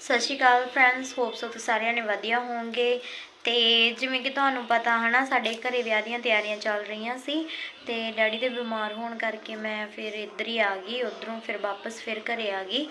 ਸਤਿ ਸ਼੍ਰੀ ਅਕਾਲ friends hope so ਤੁਸੀਂ ਸਾਰਿਆਂ ਨੇ ਵਧੀਆ ਹੋਵੋਗੇ। ਤੇ ਜਿਵੇਂ ਕਿ ਤੁਹਾਨੂੰ ਪਤਾ ਹਨਾ, ਸਾਡੇ ਘਰੇ ਵਿਆਹ ਦੀਆਂ ਤਿਆਰੀਆਂ ਚੱਲ ਰਹੀਆਂ ਸੀ ਤੇ ਡੈਡੀ ਦੇ ਬਿਮਾਰ ਹੋਣ ਕਰਕੇ ਮੈਂ ਫਿਰ ਇੱਧਰ ਹੀ ਆ ਗਈ, ਉਧਰੋਂ ਫਿਰ ਵਾਪਸ ਫਿਰ ਘਰੇ ਆ ਗਈ।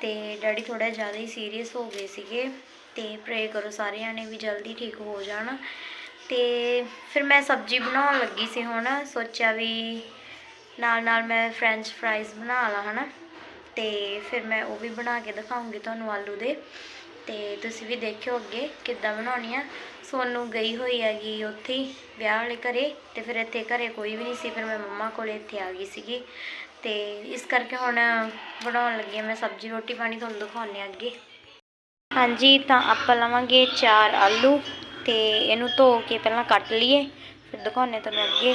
ਤੇ ਡੈਡੀ ਥੋੜਾ ਜ਼ਿਆਦਾ ਹੀ ਸੀਰੀਅਸ ਹੋ ਗਏ ਸੀਗੇ ਤੇ ਪ੍ਰੇ ਕਰੋ ਸਾਰਿਆਂ ਨੇ ਵੀ ਜਲਦੀ ਠੀਕ ਹੋ ਜਾਣ। ਤੇ ਫਿਰ ਮੈਂ ਸਬਜ਼ੀ ਬਣਾਉਣ ਲੱਗੀ ਸੀ ਹੁਣ, ਸੋਚਿਆ ਵੀ ਨਾਲ ਨਾਲ ਮੈਂ ਫ੍ਰੈਂਚ ਫਰਾਈਜ਼ ਬਣਾ ਲਾ ਹਨਾ। ਤੇ ਫਿਰ ਮੈਂ ਉਹ ਵੀ ਬਣਾ ਕੇ ਦਿਖਾਉਂਗੀ ਤੁਹਾਨੂੰ ਆਲੂ ਦੇ। ਤੇ ਤੁਸੀਂ ਵੀ ਦੇਖਿਓ ਅੱਗੇ ਕਿੱਦਾਂ ਬਣਾਉਣੀ ਆ। ਸੋਨੂੰ ਗਈ ਹੋਈ ਹੈਗੀ ਉੱਥੇ ਹੀ ਵਿਆਹ ਵਾਲੇ ਘਰੇ ਤੇ ਫਿਰ ਇੱਥੇ ਘਰੇ ਕੋਈ ਵੀ ਨਹੀਂ ਸੀ, ਫਿਰ ਮੈਂ ਮੰਮਾ ਕੋਲੇ ਇੱਥੇ ਆ ਗਈ ਸੀਗੀ। ਤੇ ਇਸ ਕਰਕੇ ਹੁਣ ਬਣਾਉਣ ਲੱਗੀ ਹਾਂ ਮੈਂ ਸਬਜ਼ੀ, ਰੋਟੀ ਪਾਣੀ ਤੁਹਾਨੂੰ ਦਿਖਾਉਂਦੇ ਹਾਂ ਅੱਗੇ। ਹਾਂਜੀ, ਤਾਂ ਆਪਾਂ ਲਵਾਂਗੇ ਚਾਰ ਆਲੂ ਤੇ ਇਹਨੂੰ ਧੋ ਕੇ ਪਹਿਲਾਂ ਕੱਟ ਲਈਏ। ਫਿਰ ਦਿਖਾਉਂਦੇ ਤੁਹਾਨੂੰ ਅੱਗੇ।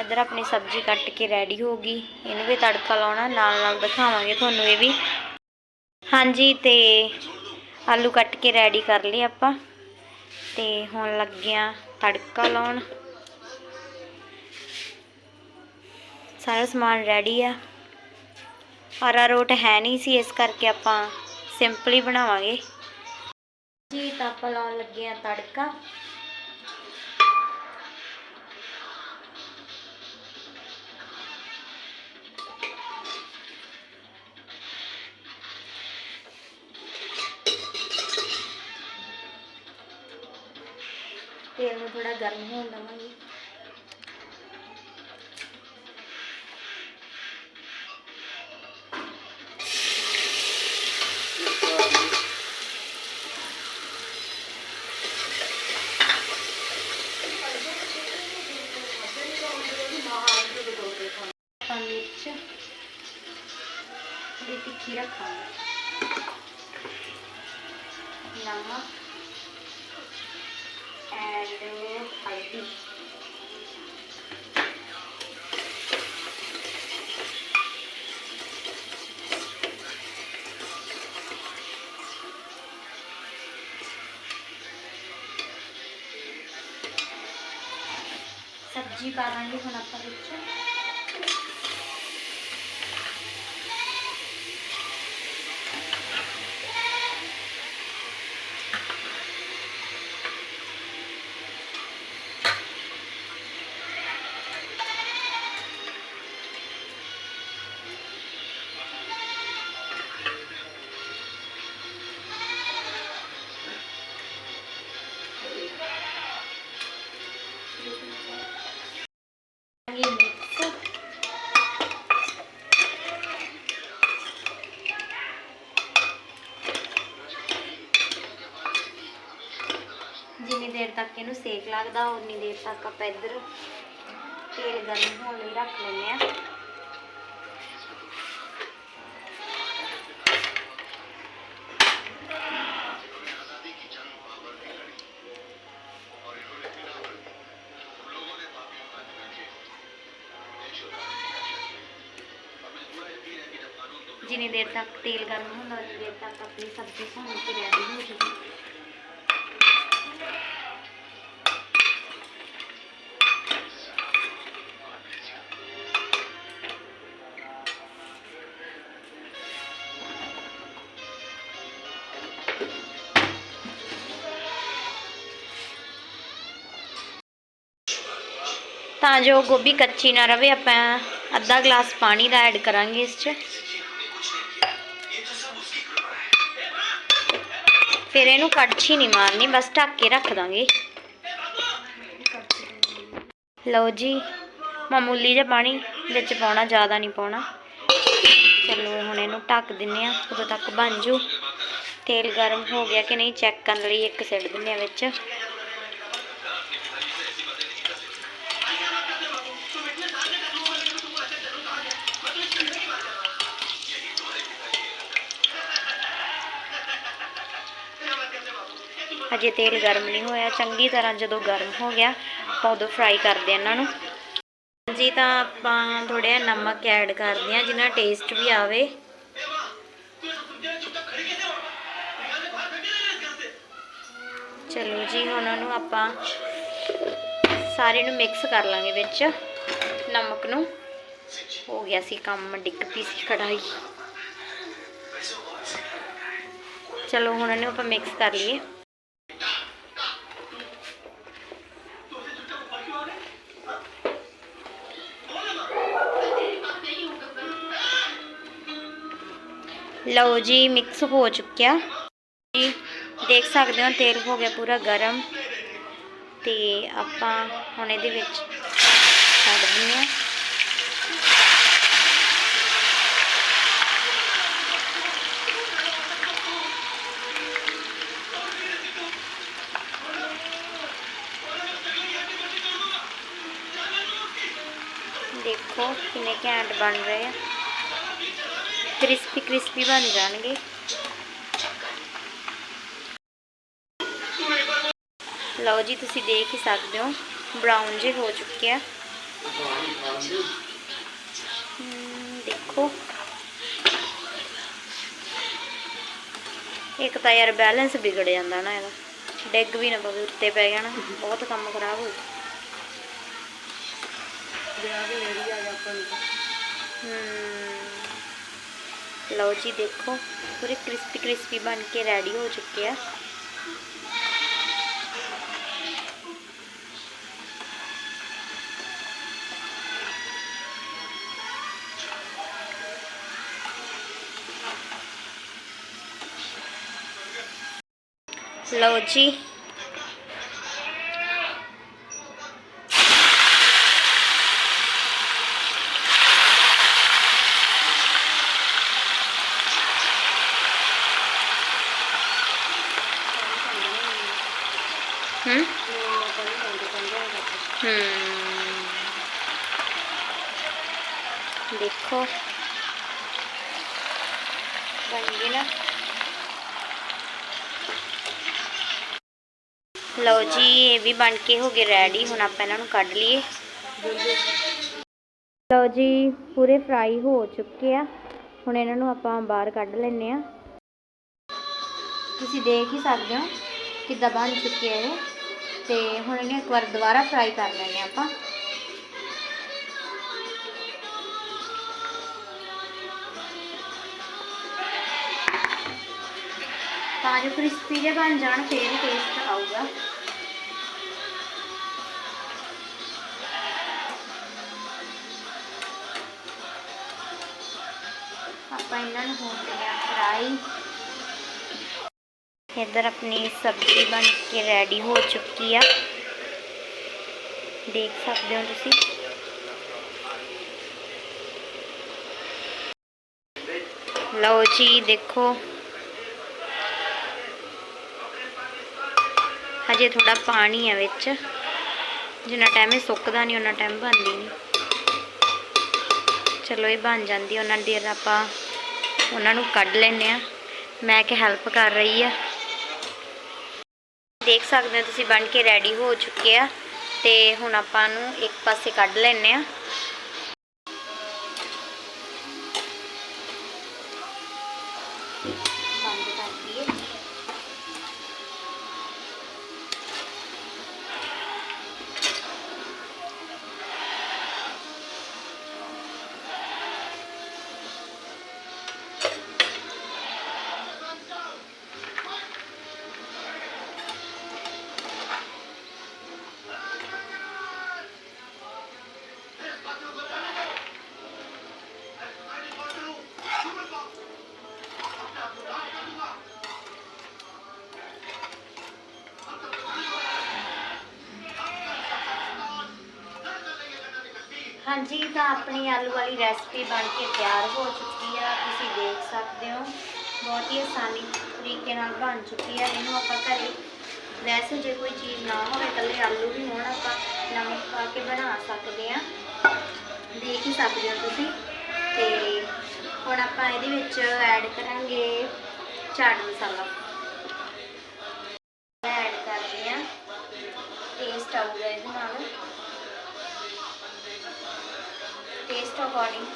ਇੱਧਰ ਆਪਣੀ ਸਬਜ਼ੀ ਕੱਟ ਕੇ ਰੈਡੀ ਹੋ ਗਈ। ਇਹਨੂੰ ਵੀ ਤੜਕਾ ਲਾਉਣਾ, ਨਾਲ ਨਾਲ ਦਿਖਾਵਾਂਗੇ ਤੁਹਾਨੂੰ ਇਹ ਵੀ। ਹਾਂਜੀ, ਤੇ ਆਲੂ ਕੱਟ ਕੇ ਰੈਡੀ ਕਰ ਲਏ ਆਪਾਂ। ਤੇ ਹੁਣ ਲੱਗਿਆ ਤੜਕਾ ਲਾਉਣ। ਸਾਰਾ ਸਮਾਨ ਰੈਡੀ ਆ। ਹਰਾ ਰੋਟ ਹੈ ਨਹੀਂ ਸੀ, ਇਸ ਕਰਕੇ ਆਪਾਂ ਸਿੰਪਲੀ ਬਣਾਵਾਂਗੇ। ਜੀ, ਤਾਂ ਆਪਾਂ ਲਾਉਣ ਲੱਗੇ ਆ ਤੜਕਾ। ਤੇਲ ਨੂੰ ਥੋੜਾ ਗਰਮ ਹੋਣ ਦਵਾਂਗੇ ਆਪਾਂ ਮਿਰਚ ਥੋੜੀ ਤਿੱਖੀ ਰੱਖਾਂਗੇ ਨਮਕ ਐਂਡ ਹਲਦੀ ਸਬਜ਼ੀ ਪਾ ਲੱਗਦਾ ਉਨੀ ਦੇਰ ਤੱਕ ਆਪਾਂ ਇੱਧਰ ਤੇਲ ਗਰਮ ਹੋਣ ਲਈ ਰੱਖ ਲੈਂਦੇ ਆ ਜਿੰਨੀ ਦੇਰ ਤੱਕ ਤੇਲ ਗਰਮ ਹੁੰਦਾ, ਉਨੀ ਦੇਰ ਤੱਕ ਆਪਣੀ ਸਬਜ਼ੀ ਭੁੰਨ ਕੇ ਰੈਡੀ ਹੋ ਜੂਗੀ ਤਾਂ ਜੋ ਗੋਭੀ ਕੱਚੀ ਨਾ ਰਵੇ, ਆਪਾਂ ਅੱਧਾ ਗਲਾਸ ਪਾਣੀ ਦਾ ਐਡ ਕਰਾਂਗੇ ਇਸ 'ਚ। ਫਿਰ ਇਹਨੂੰ ਕੜਛੀ ਨਹੀਂ ਮਾਰਨੀ, ਬਸ ਢੱਕ ਕੇ ਰੱਖ ਦਾਂਗੇ। ਲਓ ਜੀ, ਮਾਮੂਲੀ ਜਿਹਾ ਪਾਣੀ ਵਿੱਚ ਪਾਉਣਾ, ਜ਼ਿਆਦਾ ਨਹੀਂ ਪਾਉਣਾ। ਚਲੋ ਹੁਣ ਇਹਨੂੰ ਢੱਕ ਦਿੰਨੇ ਆ, ਉਦੋਂ ਤੱਕ ਬਣ ਜੂ। ਤੇਲ ਗਰਮ ਹੋ ਗਿਆ ਕਿ ਨਹੀਂ, ਚੈੱਕ ਕਰਨ ਲਈ ਇੱਕ ਸਿੱਟ ਦਿੰਨੇ ਆ ਵਿੱਚ। ਅਜੇ ਤੇਲ ਗਰਮ ਨਹੀਂ ਹੋਇਆ, ਚੰਗੀ ਤਰ੍ਹਾਂ ਜਦੋਂ ਗਰਮ ਹੋ ਗਿਆ ਆਪਾਂ ਉਦੋਂ ਫਰਾਈ ਕਰਦੇ ਆ ਇਹਨਾਂ ਨੂੰ। ਜੀ ਤਾਂ ਆਪਾਂ ਥੋੜ੍ਹਾ ਜਿਹਾ ਨਮਕ ਐਡ ਕਰਦੇ ਆ ਜਿੰਨਾ ਟੇਸਟ ਵੀ ਆਵੇ। ਚਲੋ ਜੀ, ਹੁਣ ਉਹਨੂੰ ਆਪਾਂ ਸਾਰੇ ਨੂੰ ਮਿਕਸ ਕਰ ਲਾਂਗੇ ਵਿੱਚ। ਨਮਕ ਨੂੰ। ਹੋ ਗਿਆ ਸੀ ਕੰਮ, ਡਿੱਗ ਪਈ ਸੀ ਕੜਾਈ ਚਲੋ, ਹੁਣ ਇਹਨੂੰ ਆਪਾਂ ਮਿਕਸ ਕਰ ਲਈਏ। ਲਓ ਜੀ ਮਿਕਸ ਹੋ ਚੁੱਕਿਆ। ਜੀ, ਦੇਖ ਸਕਦੇ ਹੋ, ਤੇਲ ਹੋ ਗਿਆ ਪੂਰਾ ਗਰਮ। ਤੇ ਆਪਾਂ ਹੁਣ ਇਹਦੇ ਵਿੱਚ ਛੱਡ ਦਿੰਦੇ ਹਾਂ। ਦੇਖੋ ਕਿੰਨੇ ਘੈਂਟ ਬਣ ਰਹੇ ਆ। ਕ੍ਰਿਸਪੀ ਕ੍ਰਿਸਪੀ ਬਣ ਜਾਣਗੇ। ਲਓ ਜੀ ਤੁਸੀਂ ਦੇਖ ਹੀ ਸਕਦੇ ਹੋ ਬਰਾਊਨ ਜੇ ਹੋ ਚੁੱਕੇ ਆ। ਦੇਖੋ। ਇੱਕ ਤਾਂ ਯਾਰ ਬੈਲੈਂਸ ਵਿਗੜ ਜਾਂਦਾ ਨਾ ਇਹਦਾ। ਡਿੱਗ ਵੀ ਨਾ ਪਵੇ ਉੱਤੇ ਪੈ ਗਿਆ ਨਾ ਬਹੁਤ ਕੰਮ ਖਰਾਬ ਹੋ ਜਾਊ ਹਮ। ਲਓ ਜੀ ਦੇਖੋ ਪੂਰੇ ਕ੍ਰਿਸਪੀ ਕ੍ਰਿਸਪੀ ਬਣ ਕੇ ਰੈਡੀ ਹੋ ਚੁੱਕੇ ਆ ਲਓ ਜੀ ਹਮ ਹਮ ਦੇਖੋ। ਬਣ ਗਈ ਨਾ। ਲਓ ਜੀ, ਇਹ ਵੀ ਬਣ ਕੇ ਹੋ ਗਏ ਰੈਡੀ। ਹੁਣ ਆਪਾਂ ਇਹਨਾਂ ਨੂੰ ਕੱਢ ਲਈਏ। ਲਓ ਜੀ, ਪੂਰੇ ਫਰਾਈ ਹੋ ਚੁੱਕੇ ਆ। ਹੁਣ ਇਹਨਾਂ ਨੂੰ ਆਪਾਂ ਬਾਹਰ ਕੱਢ ਲੈਨੇ ਆ। ਤੁਸੀਂ ਦੇਖ ਹੀ ਸਕਦੇ ਹੋ ਕਿੱਦਾਂ ਬਣ ਚੁੱਕੇ ਆ ਇਹ। ਤੇ ਹੁਣ ਇਹਨੂੰ ਇੱਕ ਵਾਰ ਦੁਬਾਰਾ ਫਰਾਈ ਕਰ ਲੈਣੇ ਆਪਾਂ। ਤਾਂ ਜੋ ਕ੍ਰਿਸਪੀ ਜਿਹੇ ਬਣ ਜਾਣ, ਫੇਰ ਟੇਸਟ ਆਊਗਾ। ਆਪਾਂ ਇਹਨਾਂ ਨੂੰ ਹੋਣ ਦਿੰਦੇ ਫਰਾਈ ਇੱਧਰ ਆਪਣੀ ਸਬਜ਼ੀ ਬਣ ਕੇ ਰੈਡੀ ਹੋ ਚੁੱਕੀ ਆ। ਦੇਖ ਸਕਦੇ ਹੋ ਤੁਸੀਂ। ਲਓ ਜੀ, ਦੇਖੋ। ਹਜੇ ਥੋੜਾ ਪਾਣੀ ਹੈ ਵਿੱਚ। ਜਿੰਨਾ ਟਾਈਮ ਇਹ ਸੁੱਕਦਾ ਨਹੀਂ ਉਹਨਾਂ ਟਾਈਮ ਬਣਦੀ ਨਹੀਂ ਚਲੋ, ਇਹ ਬਣ ਜਾਂਦੀ ਉਹਨਾਂ ਦੀ ਆਪਾਂ ਉਹਨਾਂ ਨੂੰ ਕੱਢ ਲੈਨੇ ਆ। ਮੈਂ ਕਿ ਹੈਲਪ ਕਰ ਰਹੀ ਆ। ਦੇਖ ਸਕਦੇ ਹੋ, ਤੁਸੀਂ ਬਣ ਕੇ ਰੈਡੀ ਹੋ ਚੁੱਕੇ ਆ ਤੇ ਹੁਣ ਆਪਾਂ ਨੂੰ ਇੱਕ ਪਾਸੇ ਕੱਢ ਲੈਨੇ ਆ ਹਾਂਜੀ, ਤਾਂ ਆਪਣੀ ਆਲੂ ਵਾਲੀ ਰੈਸਪੀ ਬਣ ਕੇ ਤਿਆਰ ਹੋ ਚੁੱਕੀ ਆ। ਤੁਸੀਂ ਦੇਖ ਸਕਦੇ ਹੋ, ਬਹੁਤ ਹੀ ਆਸਾਨੀ ਤਰੀਕੇ ਨਾਲ ਬਣ ਚੁੱਕੀ ਆ। ਇਹਨੂੰ ਆਪਾਂ ਘਰੇ ਵੈਸੇ ਜੇ ਕੋਈ ਚੀਜ਼ ਨਾ ਹੋਵੇ, ਇਕੱਲੇ ਆਲੂ ਵੀ ਹੋਣ, ਆਪਾਂ ਨਮਕ ਪਾ ਕੇ ਬਣਾ ਸਕਦੇ ਆ। ਦੇਖ ਹੀ ਸਕਦੇ ਹੋ ਤੁਸੀਂ। ਤੇ ਹੁਣ ਆਪਾਂ ਇਹਦੇ ਵਿੱਚ ਐਡ ਕਰਾਂਗੇ ਚਾਟ ਮਸਾਲਾ। ਅਕੋਰਡਿੰਗ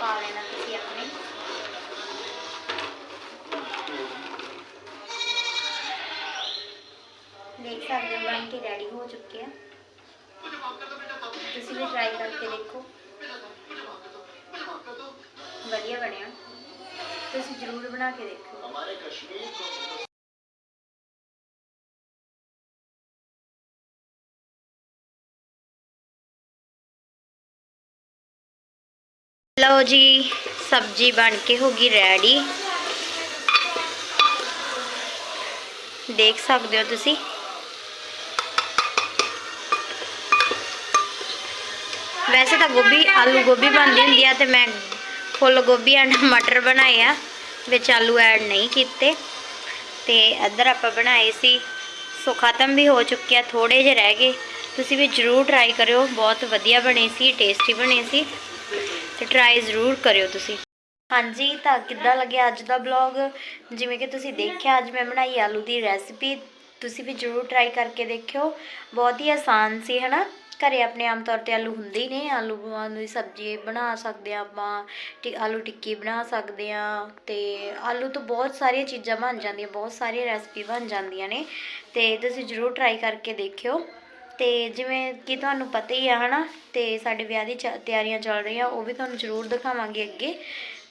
ਪਾ ਲੈਣਾ ਤੁਸੀਂ ਆਪਣੇ ਦੇਖ ਸਕਦੇ ਹੋ ਬਣ ਕੇ ਰੈਡੀ ਹੋ ਚੁੱਕੇ ਆ ਤੁਸੀਂ ਵੀ ਟਰਾਈ ਕਰਕੇ ਦੇਖੋ ਵਧੀਆ ਬਣਿਆ ਤੁਸੀਂ ਜ਼ਰੂਰ ਬਣਾ ਕੇ ਦੇਖੋ ਲਓ ਜੀ, ਸਬਜ਼ੀ ਬਣ ਕੇ ਹੋ ਗਈ ਰੈਡੀ ਦੇਖ ਸਕਦੇ ਹੋ ਤੁਸੀਂ। ਵੈਸੇ ਤਾਂ ਗੋਭੀ, ਆਲੂ ਗੋਭੀ ਬਣਦੀ ਹੁੰਦੀ ਆ ਤੇ ਮੈਂ ਫੁੱਲ ਗੋਭੀ ਐਂਡ ਮਟਰ ਬਣਾਏ ਆ, ਵਿੱਚ ਆਲੂ ਐਡ ਨਹੀਂ ਕੀਤੇ। ਤੇ ਇੱਧਰ ਆਪਾਂ ਬਣਾਏ ਸੀ, ਸੋ ਖਤਮ ਵੀ ਹੋ ਚੁੱਕਿਆ ਥੋੜੇ ਜਿਹੇ ਰਹਿ ਗਏ। ਤੁਸੀਂ ਵੀ ਜਰੂਰ ਟਰਾਈ ਕਰਿਓ, ਬਹੁਤ ਵਧੀਆ ਬਣੇ ਸੀ ਟੇਸਟੀ ਬਣੇ ਸੀ। ਤੇ ਟਰਾਈ ਜ਼ਰੂਰ ਕਰਿਓ ਤੁਸੀਂ। ਹਾਂਜੀ, ਤਾਂ ਕਿੱਦਾਂ ਲੱਗਿਆ ਅੱਜ ਦਾ ਬਲੌਗ ਜਿਵੇਂ ਕਿ ਤੁਸੀਂ ਦੇਖਿਆ, ਅੱਜ ਮੈਂ ਬਣਾਈ ਆਲੂ ਦੀ ਰੈਸਿਪੀ ਤੁਸੀਂ ਵੀ ਜਰੂਰ ਟਰਾਈ ਕਰਕੇ ਦੇਖਿਓ। ਬਹੁਤ ਹੀ ਆਸਾਨ ਸੀ, ਹਨਾ? ਘਰੇ ਆਪਣੇ ਆਮ ਤੌਰ ਤੇ ਆਲੂ ਹੁੰਦੇ ਹੀ ਨੇ। ਆਲੂਆਂ ਦੀ ਸਬਜ਼ੀ ਬਣਾ ਸਕਦੇ ਆ ਆਪਾਂ, ਟਿ ਆਲੂ ਟਿੱਕੀ ਬਣਾ ਸਕਦੇ ਆ ਤੇ ਆਲੂ ਤੋਂ ਬਹੁਤ ਸਾਰੀਆਂ ਚੀਜ਼ਾਂ ਬਣ ਜਾਂਦੀਆਂ, ਬਹੁਤ ਸਾਰੀਆਂ ਰੈਸਪੀ ਬਣ ਜਾਂਦੀਆਂ ਨੇ। ਤੇ ਤੁਸੀਂ ਜਰੂਰ ਟਰਾਈ ਕਰਕੇ ਦੇਖਿਓ। ਤੇ ਜਿਵੇਂ ਕਿ ਤੁਹਾਨੂੰ ਪਤਾ ਹੀ ਆ, ਹਨਾ, ਤੇ ਸਾਡੇ ਵਿਆਹ ਦੀ ਚ- ਤਿਆਰੀਆਂ ਚੱਲ ਰਹੀਆਂ, ਉਹ ਵੀ ਤੁਹਾਨੂੰ ਜ਼ਰੂਰ ਦਿਖਾਵਾਂਗੇ ਅੱਗੇ।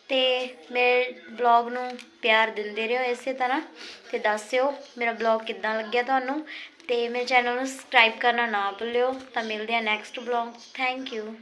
ਤੇ ਮੇਰੇ ਬਲੌਗ ਨੂੰ ਪਿਆਰ ਦਿੰਦੇ ਰਹੋ ਇਸੇ ਤਰ੍ਹਾਂ, ਤੇ ਦੱਸਿਓ ਮੇਰਾ ਬਲੌਗ ਕਿੱਦਾਂ ਲੱਗਿਆ ਤੁਹਾਨੂੰ, ਤੇ ਮੇਰੇ ਚੈਨਲ ਨੂੰ ਸਬਸਕ੍ਰਾਈਬ ਕਰਨਾ ਨਾ ਭੁੱਲਿਓ। ਤਾਂ ਮਿਲਦੇ ਆ ਨੈਕਸਟ ਬਲੌਗ ਥੈਂਕ ਯੂ।